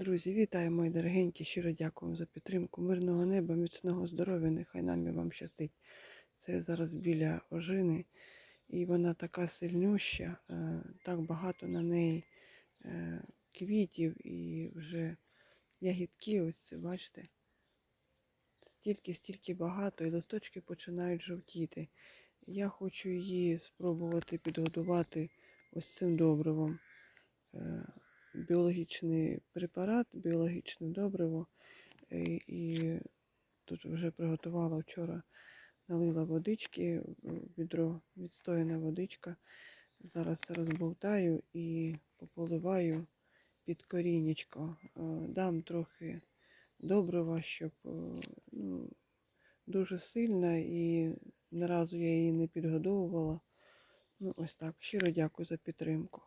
Друзі, вітаю, мої дорогенькі. Щиро дякую за підтримку. Мирного неба, міцного здоров'я, нехай нам і вам щастить. Це зараз біля ожини, і вона така сильнюща, е, так багато на неї е, квітів і вже ягідки, ось це, бачите. Стільки, стільки багато, і листочки починають жовтіти. Я хочу її спробувати підгодувати ось цим добривом. Біологічний препарат, біологічне добриво. Е, І тут вже приготувала вчора, налила водички, відро відстояна водичка. Зараз розбовтаю і пополиваю під корінечко. Е, Дам трохи добрива, щоб е, ну, дуже сильно і ні разу я її не підгодовувала. Ну, ось так. Щиро дякую за підтримку.